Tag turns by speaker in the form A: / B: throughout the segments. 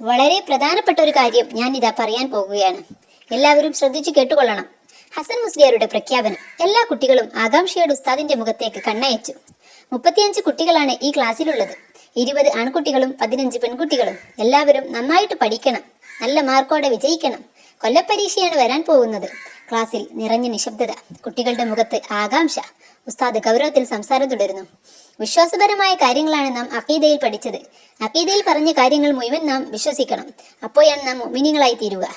A: വളരെ പ്രധാനപ്പെട്ട ഒരു കാര്യം ഞാൻ ഇതാ പറയാൻ പോകുകയാണ്. എല്ലാവരും ശ്രദ്ധിച്ചു കേട്ടുകൊള്ളണം. ഹസൻ മുസ്ലിയാരുടെ പ്രഖ്യാപനം എല്ലാ കുട്ടികളും ആകാംക്ഷയുടെ ഉസ്താദിന്റെ മുഖത്തേക്ക് കണ്ണയച്ചു. മുപ്പത്തിയഞ്ച് കുട്ടികളാണ് ഈ ക്ലാസ്സിലുള്ളത്. ഇരുപത് ആൺകുട്ടികളും പതിനഞ്ച് പെൺകുട്ടികളും. എല്ലാവരും നന്നായിട്ട് പഠിക്കണം. നല്ല മാർക്കോടെ വിജയിക്കണം. കൊല്ലപ്പരീക്ഷയാണ് വരാൻ പോകുന്നത്. ക്ലാസ്സിൽ നിറഞ്ഞ നിശബ്ദത കുട്ടികളുടെ മുഖത്ത് ആകാംക്ഷ ഉസ്താദ് ഗൗരവത്തിൽ സംസാരം തുടരുന്നു. വിശ്വാസപരമായ കാര്യങ്ങളാണ് നാം അഫീദയിൽ പഠിച്ചത്. അഫീദയിൽ പറഞ്ഞ കാര്യങ്ങൾ മുഴുവൻ നാം വിശ്വസിക്കണം. അപ്പോഴാണ് നാം മിനിങ്ങളായി തീരുക.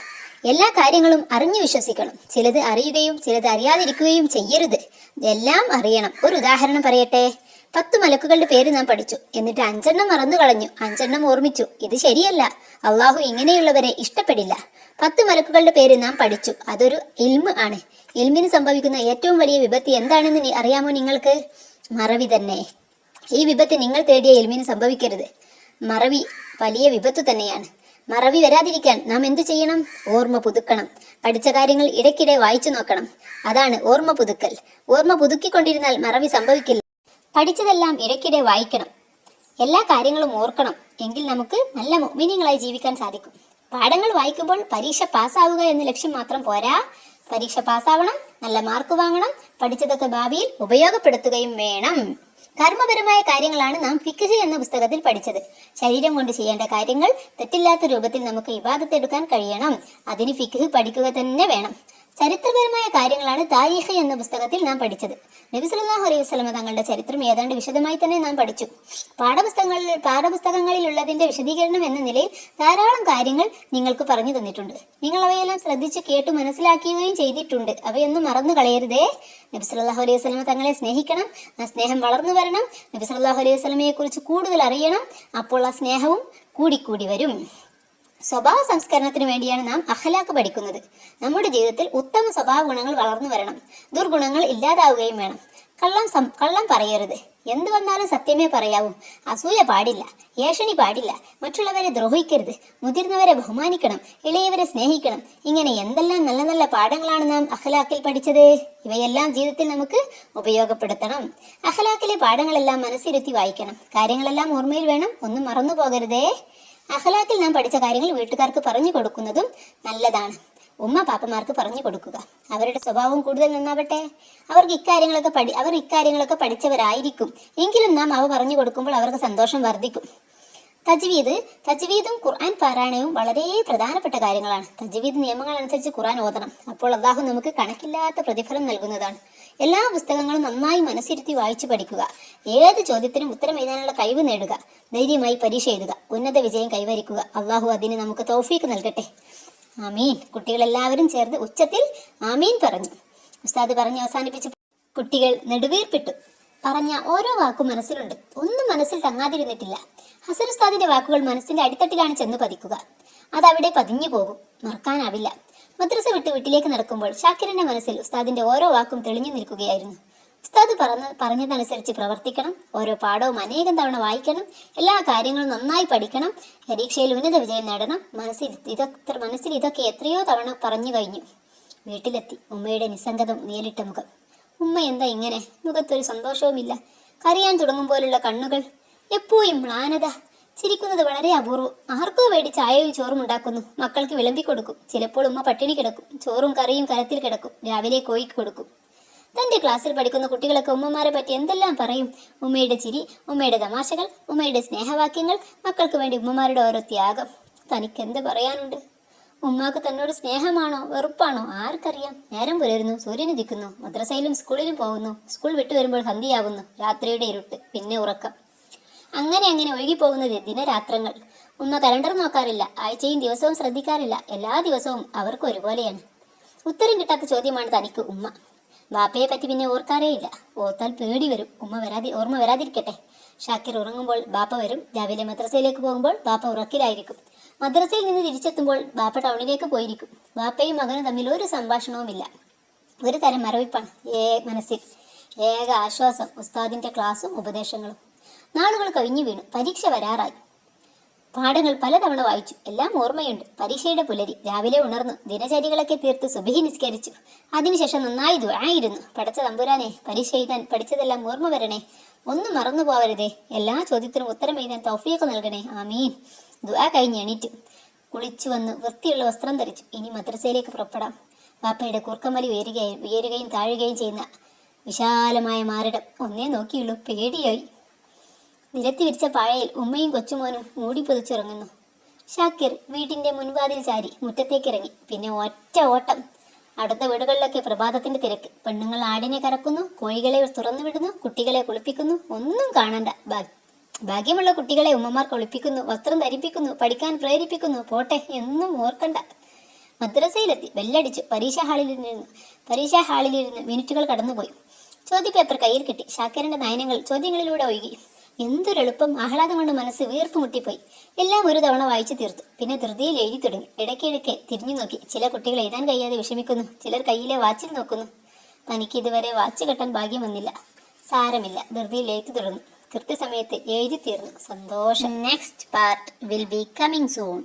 A: എല്ലാ കാര്യങ്ങളും അറിഞ്ഞു വിശ്വസിക്കണം. ചിലത് അറിയുകയും ചിലത് അറിയാതിരിക്കുകയും ചെയ്യരുത്. എല്ലാം അറിയണം. ഒരു ഉദാഹരണം പറയട്ടെ. പത്ത് മലക്കുകളുടെ പേര് നാം പഠിച്ചു. എന്നിട്ട് അഞ്ചെണ്ണം മറന്നു കളഞ്ഞു. അഞ്ചെണ്ണം ഓർമ്മിച്ചു. ഇത് ശരിയല്ല. അള്ളാഹു ഇങ്ങനെയുള്ളവരെ ഇഷ്ടപ്പെടില്ല. പത്ത് മലക്കുകളുടെ പേര് നാം പഠിച്ചു. അതൊരു ഇൽമ് ആണ്. ഇൽമിന് സംഭവിക്കുന്ന ഏറ്റവും വലിയ വിപത്ത് എന്താണെന്ന് അറിയാമോ നിങ്ങൾക്ക്? മറവി തന്നെ. ഈ വിപത്ത് നിങ്ങൾ തേടിയ ഇൽമിന് സംഭവിക്കരുത്. മറവി വലിയ വിപത്ത് തന്നെയാണ്. മറവി വരാതിരിക്കാൻ നാം എന്തു ചെയ്യണം? ഓർമ്മ പുതുക്കണം. പഠിച്ച കാര്യങ്ങൾ ഇടയ്ക്കിടെ വായിച്ചു നോക്കണം. അതാണ് ഓർമ്മ പുതുക്കൽ. ഓർമ്മ പുതുക്കിക്കൊണ്ടിരുന്നാൽ മറവി സംഭവിക്കില്ല. പഠിച്ചതെല്ലാം ഇടയ്ക്കിടെ വായിക്കണം. എല്ലാ കാര്യങ്ങളും ഓർക്കണം. എങ്കിൽ നമുക്ക് നല്ല മുഗ്മിനികളായി ജീവിക്കാൻ സാധിക്കും. പാഠങ്ങൾ വായിക്കുമ്പോൾ പരീക്ഷ പാസ്സാവുക എന്ന ലക്ഷ്യം മാത്രം പോരാ. പരീക്ഷ പാസ്സാവണം നല്ല മാർക്ക് വാങ്ങണം പഠിച്ചതൊക്കെ ഭാവിയിൽ ഉപയോഗപ്പെടുത്തുകയും വേണം. കർമ്മപരമായ കാര്യങ്ങളാണ് നാം ഫിക്ഷ എന്ന പുസ്തകത്തിൽ പഠിച്ചത്. ശരീരം കൊണ്ട് ചെയ്യേണ്ട കാര്യങ്ങൾ തെറ്റില്ലാത്ത രൂപത്തിൽ നമുക്ക് വിവാദത്തെടുക്കാൻ കഴിയണം. അതിന് ഫിഖ് പഠിക്കുക തന്നെ വേണം. ചരിത്രപരമായ കാര്യങ്ങളാണ് താരീഖ് എന്ന പുസ്തകത്തിൽ നാം പഠിച്ചത്. നബി അലൈഹി വസല്ലമ തങ്ങളുടെ ചരിത്രം ഏതാണ്ട് വിശദമായി തന്നെ നാം പഠിച്ചു. പാഠപുസ്തകങ്ങളിൽ പാഠപുസ്തകങ്ങളിലുള്ളതിന്റെ വിശദീകരണം എന്ന നിലയിൽ ധാരാളം കാര്യങ്ങൾ നിങ്ങൾക്ക് പറഞ്ഞു തന്നിട്ടുണ്ട്. നിങ്ങൾ അവയെല്ലാം ശ്രദ്ധിച്ച് കേട്ടു മനസ്സിലാക്കുകയും ചെയ്തിട്ടുണ്ട്. അവയൊന്നും മറന്നു കളയരുതേ. നബി അലൈഹി വസല്ലമ തങ്ങളെ സ്നേഹിക്കണം. ആ സ്നേഹം വളർന്നു വരണം. നബി അലൈഹി വസല്ലമയെ കുറിച്ച് കൂടുതൽ അറിയണം. അപ്പോൾ ആ സ്നേഹവും കൂടിക്കൂടി വരും. സ്വഭാവ സംസ്കരണത്തിന് വേണ്ടിയാണ് നാം അഖലാക്ക് പഠിക്കുന്നത്. നമ്മുടെ ജീവിതത്തിൽ ഉത്തമ സ്വഭാവ ഗുണങ്ങൾ വളർന്നു വരണം. ദുർഗുണങ്ങൾ ഇല്ലാതാവുകയും വേണം. കള്ളം കള്ളം പറയരുത്. എന്ത് വന്നാലും സത്യമേ പറയാവൂ. അസൂയ പാടില്ല. ഏഷണി പാടില്ല. മറ്റുള്ളവരെ ദ്രോഹിക്കരുത്. മുതിർന്നവരെ ബഹുമാനിക്കണം. ഇളയവരെ സ്നേഹിക്കണം. ഇങ്ങനെ എന്തെല്ലാം നല്ല നല്ല പാഠങ്ങളാണ് നാം അഖലാക്കിൽ പഠിച്ചത്? ഇവയെല്ലാം ജീവിതത്തിൽ നമുക്ക് ഉപയോഗപ്പെടുത്തണം. അഖലാക്കിലെ പാഠങ്ങളെല്ലാം മനസ്സിരുത്തി വായിക്കണം. കാര്യങ്ങളെല്ലാം ഓർമ്മയിൽ വേണം. ഒന്നും മറന്നു പോകരുതേ അഖലാക്കിൽ നാം പഠിച്ച കാര്യങ്ങൾ വീട്ടുകാർക്ക് പറഞ്ഞു കൊടുക്കുന്നതും നല്ലതാണ്. ഉമ്മ പാപ്പമാർക്ക് പറഞ്ഞു കൊടുക്കുക. അവരുടെ സ്വഭാവം കൂടുതൽ നന്നാവട്ടെ. അവർക്ക് ഇക്കാര്യങ്ങളൊക്കെ പഠി അവർ ഇക്കാര്യങ്ങളൊക്കെ പഠിച്ചവരായിരിക്കും. എങ്കിലും നാം അവ പറഞ്ഞു കൊടുക്കുമ്പോൾ അവർക്ക് സന്തോഷം വർദ്ധിക്കും. തജ്വീദ് തജ്വീദും ഖുർആൻ പാരായണവും വളരെ പ്രധാനപ്പെട്ട കാര്യങ്ങളാണ്. തജ്വീദ് നിയമങ്ങൾ അനുസരിച്ച് ഖുർആൻ ഓതണം. അപ്പോൾ അള്ളാഹു നമുക്ക് കണക്കില്ലാത്ത പ്രതിഫലം നൽകുന്നതാണ്. എല്ലാ പുസ്തകങ്ങളും നന്നായി മനസ്സിരുത്തി വായിച്ചു പഠിക്കുക. ഏത് ചോദ്യത്തിനും ഉത്തരം എഴുതാനുള്ള കഴിവ് നേടുക. ധൈര്യമായി പരീക്ഷ എഴുതുക. ഉന്നത വിജയം കൈവരിക്കുക. അള്ളാഹു അതിന് നമുക്ക് തൗഫീക്ക് നൽകട്ടെ. ആമീൻ. കുട്ടികളെല്ലാവരും ചേർന്ന് ഉച്ചത്തിൽ ആമീൻ പറഞ്ഞു. ഉസ്താദ് പറഞ്ഞ് അവസാനിപ്പിച്ച് കുട്ടികൾ നെടുവീർപ്പിട്ടു. പറഞ്ഞ ഓരോ വാക്കും മനസ്സിലുണ്ട്. ഒന്നും മനസ്സിൽ തങ്ങാതിരുന്നിട്ടില്ല. ഹസൻ ഉസ്താദിന്റെ വാക്കുകൾ മനസ്സിന്റെ അടിത്തട്ടിലാണ് ചെന്ന് പതിക്കുക. അതവിടെ പതിഞ്ഞു പോകും. മറക്കാനാവില്ല. മദ്രസ വിട്ട് വീട്ടിലേക്ക് നടക്കുമ്പോൾ ഷാക്കിറിന്റെ മനസ്സിൽ ഉസ്താദിന്റെ ഓരോ വാക്കും തെളിഞ്ഞു നിൽക്കുകയായിരുന്നു. ഉസ്താദ് പറഞ്ഞ പറഞ്ഞതനുസരിച്ച് പ്രവർത്തിക്കണം. ഓരോ പാഠവും അനേകം തവണ വായിക്കണം. എല്ലാ കാര്യങ്ങളും നന്നായി പഠിക്കണം. പരീക്ഷയിൽ ഉന്നത വിജയം നേടണം. മനസ്സിൽ ഇതൊക്കെ മനസ്സിൽ ഇതൊക്കെ എത്രയോ തവണ പറഞ്ഞു കഴിഞ്ഞു. വീട്ടിലെത്തി. ഉമ്മയുടെ നിസ്സംഗതം നേരിട്ട മുഖം. ഉമ്മ എന്താ ഇങ്ങനെ? മുഖത്തൊരു സന്തോഷവുമില്ല. കരയാൻ തുടങ്ങും പോലുള്ള കണ്ണുകൾ എപ്പോഴും മ്ലാനത. ചിരിക്കുന്നത് വളരെ അപൂർവം. ആർക്കോ വേണ്ടി ചായയും ചോറും ഉണ്ടാക്കുന്നു. മക്കൾക്ക് വിളമ്പി കൊടുക്കും. ചിലപ്പോൾ ഉമ്മ പട്ടിണി കിടക്കും. ചോറും കറിയും കരത്തിൽ കിടക്കും. രാവിലെ കോഴിക്ക് കൊടുക്കും. തന്റെ ക്ലാസ്സിൽ പഠിക്കുന്ന കുട്ടികളൊക്കെ ഉമ്മമാരെ പറ്റി എന്തെല്ലാം പറയും? ഉമ്മയുടെ ചിരി ഉമ്മയുടെ തമാശകൾ ഉമ്മയുടെ സ്നേഹവാക്യങ്ങൾ മക്കൾക്ക് വേണ്ടി ഉമ്മമാരുടെ ഓരോ ത്യാഗം. തനിക്ക് എന്ത് പറയാനുണ്ട്? ഉമ്മാക്ക് തന്നോട് സ്നേഹമാണോ? വെറുപ്പാണോ? ആർക്കറിയാം. നേരം പുലരുന്നു. സൂര്യന് ദിക്കുന്നു മദ്രസയിലും സ്കൂളിലും പോകുന്നു. സ്കൂൾ വിട്ടു വരുമ്പോൾ ഹന്തിയാവുന്നു. രാത്രിയുടെ ഇരുട്ട്. പിന്നെ ഉറക്കം. അങ്ങനെ അങ്ങനെ ഒഴുകിപ്പോകുന്നത് ദിനരാത്രങ്ങൾ. ഉമ്മ കലണ്ടർ നോക്കാറില്ല. ആഴ്ചയും ദിവസവും ശ്രദ്ധിക്കാറില്ല. എല്ലാ ദിവസവും അവർക്ക് ഒരുപോലെയാണ്. ഉത്തരം കിട്ടാത്ത ചോദ്യമാണ് തനിക്ക് ഉമ്മ. ബാപ്പയെ പറ്റി പിന്നെ ഓർക്കാറേയില്ല ഓർത്താൽ പേടി വരും. ഉമ്മ വരാതി ഓർമ്മ വരാതിരിക്കട്ടെ. ഷാക്കിർ ഉറങ്ങുമ്പോൾ ബാപ്പ വരും. രാവിലെ മദ്രസയിലേക്ക് പോകുമ്പോൾ ബാപ്പ ഉറക്കിലായിരിക്കും. മദ്രസയിൽ നിന്ന് തിരിച്ചെത്തുമ്പോൾ ബാപ്പ ടൗണിലേക്ക് പോയിരിക്കും. ബാപ്പയും മകനും തമ്മിൽ ഒരു സംഭാഷണവുമില്ല. ഒരു തരം മരവിപ്പാണ്. ഏ മനസ്സിൽ ഏക ആശ്വാസം ഉസ്താദിന്റെ ക്ലാസ്സും ഉപദേശങ്ങളും. നാളുകൾ കഴിഞ്ഞു വീണു. പരീക്ഷ വരാറായി. പാഠങ്ങൾ പലതവണ വായിച്ചു. എല്ലാം ഓർമ്മയുണ്ട്. പരീക്ഷയുടെ പുലരി രാവിലെ ഉണർന്നു. ദിനചര്യകളൊക്കെ തീർത്ത് സുബഹി നിസ്കരിച്ചു. അതിനുശേഷം നന്നായി ദുആയിരുന്നു പഠിച്ച തമ്പുരാനെ പരീക്ഷ എഴുതാൻ പഠിച്ചതെല്ലാം ഓർമ്മ വരണേ. ഒന്നും മറന്നു പോവരുതേ എല്ലാ ചോദ്യത്തിനും ഉത്തരം എഴുതാൻ തൗഫീഖ് നൽകണേ. ആമീൻ. ദുആ കഴിഞ്ഞ് എണീറ്റു കുളിച്ചു വന്ന് വൃത്തിയുള്ള വസ്ത്രം ധരിച്ചു ഇനി മദ്രസയിലേക്ക് പുറപ്പെടാം. വാപ്പയുടെ കുർക്കമലി ഉയരുകയും ഉയരുകയും താഴുകയും ചെയ്യുന്ന വിശാലമായ മാറിടം ഒന്നേ നോക്കിയുള്ളൂ. പേടിയായി. നിരത്തി വിരിച്ച പാഴയിൽ ഉമ്മയും കൊച്ചുമോനും മൂടി പൊതിച്ചിറങ്ങുന്നു. ഷാക്കിർ വീട്ടിന്റെ മുൻവാതിൽ ചാരി മുറ്റത്തേക്ക് ഇറങ്ങി പിന്നെ ഒറ്റ ഓട്ടം. അടുത്ത വീടുകളിലൊക്കെ പ്രഭാതത്തിന്റെ തിരക്ക്. പെണ്ണുങ്ങൾ ആടിനെ കറക്കുന്നു കോഴികളെ തുറന്നു വിടുന്നു കുട്ടികളെ കുളിപ്പിക്കുന്നു. ഒന്നും കാണണ്ട. ഭാ- ഭാഗ്യമുള്ള കുട്ടികളെ ഉമ്മമാർ കൊളിപ്പിക്കുന്നു വസ്ത്രം ധരിപ്പിക്കുന്നു പഠിക്കാൻ പ്രേരിപ്പിക്കുന്നു. പോട്ടെ എന്നും ഓർക്കണ്ട. മദ്രസയിലെത്തി ബെല്ലടിച്ചു. പരീക്ഷാ ഹാളിലിരുന്ന് പരീക്ഷാ ഹാളിലിരുന്ന് മിനിറ്റുകൾ കടന്നുപോയി. ചോദ്യപേപ്പർ കയ്യിൽ കിട്ടി. ഷാക്കരന്റെ നയനങ്ങൾ ചോദ്യങ്ങളിലൂടെ ഒഴുകി. എന്തൊരെളുപ്പം ആഹ്ലാദം കൊണ്ട് മനസ്സ് വീർപ്പ് മുട്ടിപ്പോയി. എല്ലാം ഒരു തവണ വായിച്ചു തീർത്തു. പിന്നെ ധൃതിയിൽ എഴുതി തുടങ്ങി. ഇടയ്ക്കിടയ്ക്ക് തിരിഞ്ഞു നോക്കി. ചില കുട്ടികൾ എഴുതാൻ കഴിയാതെ വിഷമിക്കുന്നു. ചിലർ കയ്യിലെ വാച്ചിൽ നോക്കുന്നു. തനിക്ക് ഇതുവരെ വാച്ച് കെട്ടാൻ ഭാഗ്യം വന്നില്ല. സാരമില്ല. ധൃതിയിൽ എഴുതി തുടർന്നു. കൃത്യസമയത്ത് എഴുതി തീർന്നു. സന്തോഷം. Next part will be coming soon